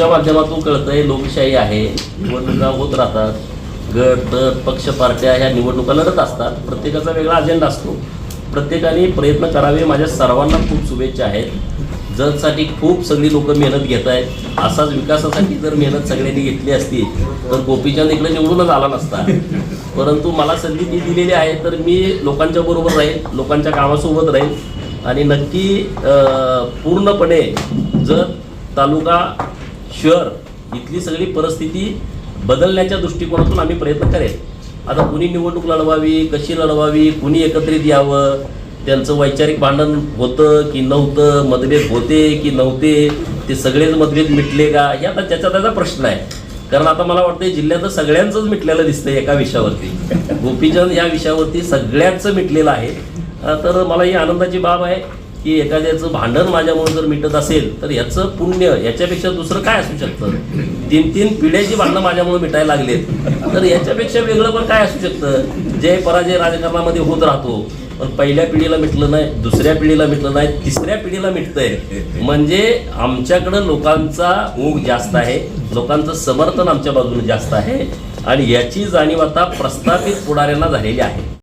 तुमच्या माध्यमातून कळतंय लोकशाही आहे निवडणुका होत राहतात. गट दर पक्ष पार्ट्या ह्या निवडणुका लढत असतात. प्रत्येकाचा वेगळा अजेंडा असतो. प्रत्येकाने प्रयत्न करावे. माझ्या सर्वांना खूप शुभेच्छा आहेत. जगसाठी खूप सगळी लोक मेहनत घेत आहेत. असाच विकासासाठी जर मेहनत सगळ्यांनी घेतली असती तर गोपीचंद इकडे निवडूनच आला नसता. परंतु मला संधी ती दिलेली आहे तर मी लोकांच्या बरोबर राहील लोकांच्या कामासोबत राहील. आणि नक्की पूर्णपणे जर तालुका शहर इथली सगळी परिस्थिती बदलण्याच्या दृष्टिकोनातून आम्ही प्रयत्न करेल. आता कुणी निवडणूक लढवावी कशी लढवावी कुणी एकत्रित यावं त्यांचं वैचारिक भांडण होतं की नव्हतं मतभेद होते की नव्हते ते सगळेच मतभेद मिटले का? हे आता त्याचा त्याचा प्रश्न आहे. कारण आता मला वाटतं जिल्ह्यात सगळ्यांचंच मिटलेलं दिसतंय एका विषयावरती. गोपीचंद या विषयावरती सगळ्यांचं मिटलेलं आहे. तर मला ही आनंदाची बाब आहे. की एखाद्याचं भांडण माझ्यामुळे जर मिटत असेल तर याचं पुण्य याच्यापेक्षा दुसरं काय असू शकतं? तीन तीन पिढ्याची भांडणं माझ्यामुळे मिटायला लागलेत. तर याच्यापेक्षा वेगळं पण काय असू शकतं? जय पराजय राजकारणामध्ये होत राहतो. पण पहिल्या पिढीला मिटलं नाही दुसऱ्या पिढीला मिटलं नाही तिसऱ्या पिढीला मिटतंय. म्हणजे आमच्याकडं लोकांचा ओघ जास्त आहे लोकांचं समर्थन आमच्या बाजूने जास्त आहे आणि याची जाणीव आता प्रस्थापित पुढाऱ्यांना झालेली आहे.